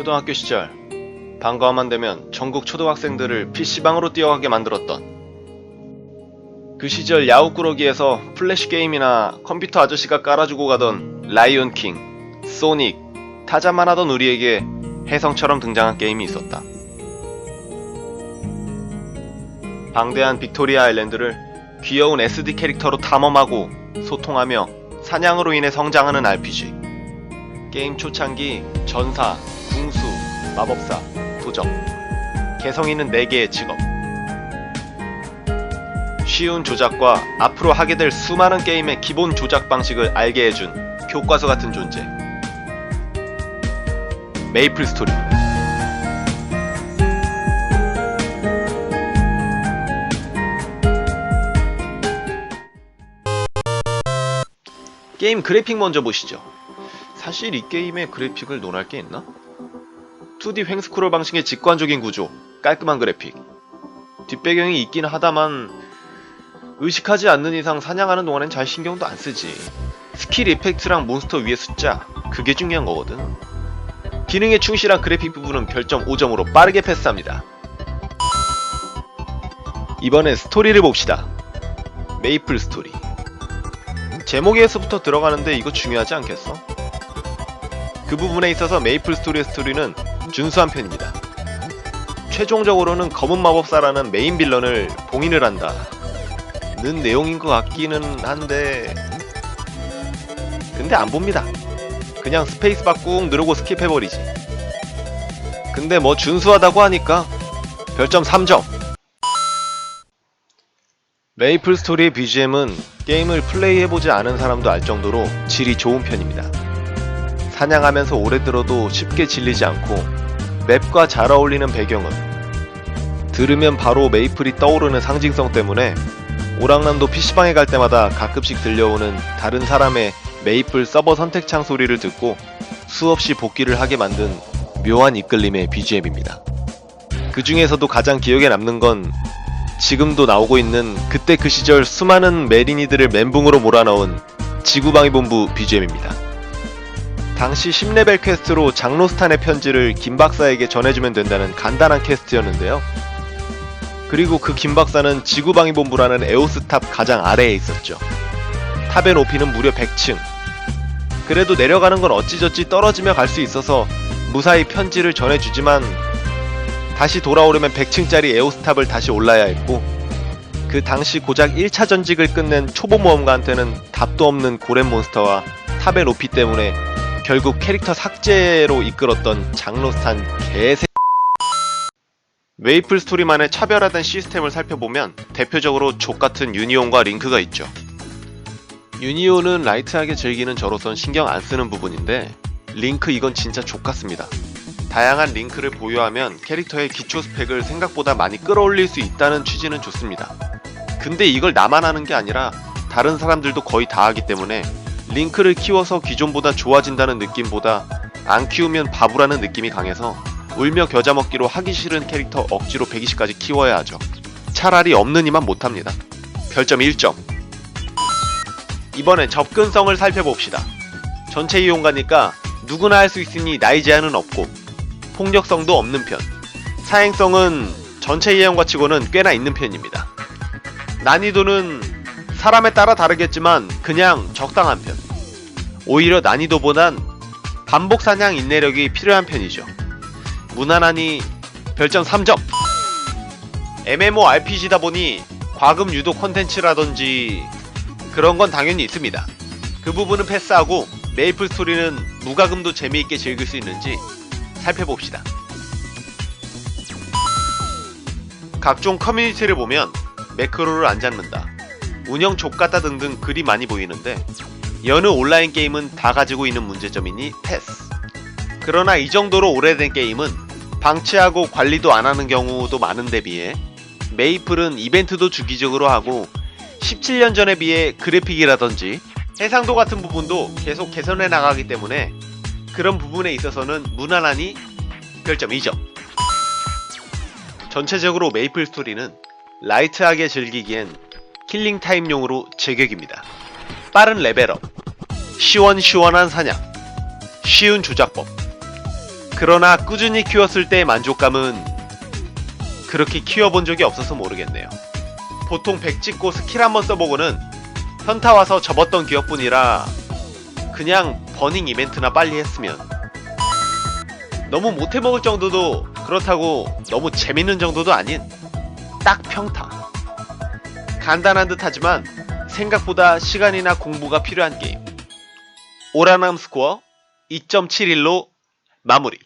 초등학교 시절 방과후만 되면 전국 초등학생들을 PC방으로 뛰어가게 만들었던 그 시절 야후꾸러기에서 플래시 게임이나 컴퓨터 아저씨가 깔아주고 가던 라이온 킹, 소닉, 타자만 하던 우리에게 혜성처럼 등장한 게임이 있었다. 방대한 빅토리아 아일랜드를 귀여운 SD 캐릭터로 탐험하고 소통하며 사냥으로 인해 성장하는 RPG. 게임 초창기 전사, 궁수, 마법사, 도적. 개성 있는 4개의 직업. 쉬운 조작과 앞으로 하게 될 수많은 게임의 기본 조작 방식을 알게 해준 교과서 같은 존재. 메이플 스토리입니다. 게임 그래픽 먼저 보시죠. 사실 이 게임의 그래픽을 논할 게 있나? 2D 횡스크롤 방식의 직관적인 구조, 깔끔한 그래픽. 뒷배경이 있긴 하다만 의식하지 않는 이상 사냥하는 동안엔 잘 신경도 안 쓰지. 스킬 이펙트랑 몬스터 위의 숫자, 그게 중요한 거거든. 기능에 충실한 그래픽 부분은 별점 5점으로 빠르게 패스합니다. 이번엔 스토리를 봅시다. 메이플 스토리. 제목에서부터 들어가는데 이거 중요하지 않겠어? 그 부분에 있어서 메이플 스토리의 스토리는 준수한 편입니다. 최종적으로는 검은 마법사라는 메인 빌런을 봉인을 한다. 는 내용인 것 같기는 한데 근데 안 봅니다. 그냥 스페이스 바 꾹 누르고 스킵해버리지. 근데 뭐 준수하다고 하니까 별점 3점. 메이플 스토리의 BGM은 게임을 플레이해보지 않은 사람도 알 정도로 질이 좋은 편입니다. 사냥하면서 오래 들어도 쉽게 질리지 않고 맵과 잘 어울리는 배경음 들으면 바로 메이플이 떠오르는 상징성 때문에 오랑남도 PC방에 갈 때마다 가끔씩 들려오는 다른 사람의 메이플 서버 선택창 소리를 듣고 수없이 복귀를 하게 만든 묘한 이끌림의 BGM입니다. 그 중에서도 가장 기억에 남는 건 지금도 나오고 있는 그때 그 시절 수많은 메리니들을 멘붕으로 몰아넣은 지구방위본부 BGM입니다. 당시 10레벨 퀘스트로 장로스탄의 편지를 김 박사에게 전해주면 된다는 간단한 퀘스트였는데요. 그리고 그 김 박사는 지구방위본부라는 에오스탑 가장 아래에 있었죠. 탑의 높이는 무려 100층. 그래도 내려가는 건 어찌저찌 떨어지며 갈 수 있어서 무사히 편지를 전해주지만 다시 돌아오려면 100층짜리 에오스탑을 다시 올라야 했고 그 당시 고작 1차 전직을 끝낸 초보 모험가한테는 답도 없는 고렘 몬스터와 탑의 높이 때문에 결국 캐릭터 삭제로 이끌었던 장로스탄 개새 웨이플 스토리만의 차별화된 시스템을 살펴보면 대표적으로 족같은 유니온과 링크가 있죠. 유니온은 라이트하게 즐기는 저로선 신경 안 쓰는 부분인데 링크 이건 진짜 족같습니다. 다양한 링크를 보유하면 캐릭터의 기초 스펙을 생각보다 많이 끌어올릴 수 있다는 취지는 좋습니다. 근데 이걸 나만 하는 게 아니라 다른 사람들도 거의 다 하기 때문에 링크를 키워서 기존보다 좋아진다는 느낌보다 안 키우면 바보라는 느낌이 강해서 울며 겨자 먹기로 하기 싫은 캐릭터 억지로 120까지 키워야 하죠. 차라리 없는 이만 못합니다. 별점 1점. 이번엔 접근성을 살펴봅시다. 전체 이용가니까 누구나 할 수 있으니 나이 제한은 없고 폭력성도 없는 편. 사행성은 전체 이용과 치고는 꽤나 있는 편입니다. 난이도는 사람에 따라 다르겠지만 그냥 적당한 편. 오히려 난이도보단 반복 사냥 인내력이 필요한 편이죠. 무난하니 별점 3점. MMORPG다 보니 과금 유도 콘텐츠라든지 그런 건 당연히 있습니다. 그 부분은 패스하고 메이플 스토리는 무과금도 재미있게 즐길 수 있는지 살펴봅시다. 각종 커뮤니티를 보면 매크로를 안 잡는다. 운영 족같다 등등 글이 많이 보이는데 여느 온라인 게임은 다 가지고 있는 문제점이니 패스. 그러나 이 정도로 오래된 게임은 방치하고 관리도 안 하는 경우도 많은데 비해 메이플은 이벤트도 주기적으로 하고 17년 전에 비해 그래픽이라든지 해상도 같은 부분도 계속 개선해 나가기 때문에 그런 부분에 있어서는 무난하니 별점 2점. 전체적으로 메이플 스토리는 라이트하게 즐기기엔 킬링 타임용으로 제격입니다. 빠른 레벨업, 시원시원한 사냥, 쉬운 조작법. 그러나 꾸준히 키웠을 때의 만족감은 그렇게 키워본 적이 없어서 모르겠네요. 보통 백 찍고 스킬 한번 써보고는 현타 와서 접었던 기억뿐이라 그냥 버닝 이벤트나 빨리 했으면 너무 못해먹을 정도도 그렇다고 너무 재밌는 정도도 아닌 딱 평타 간단한 듯 하지만 생각보다 시간이나 공부가 필요한 게임. 오라남 스코어 2.71로 마무리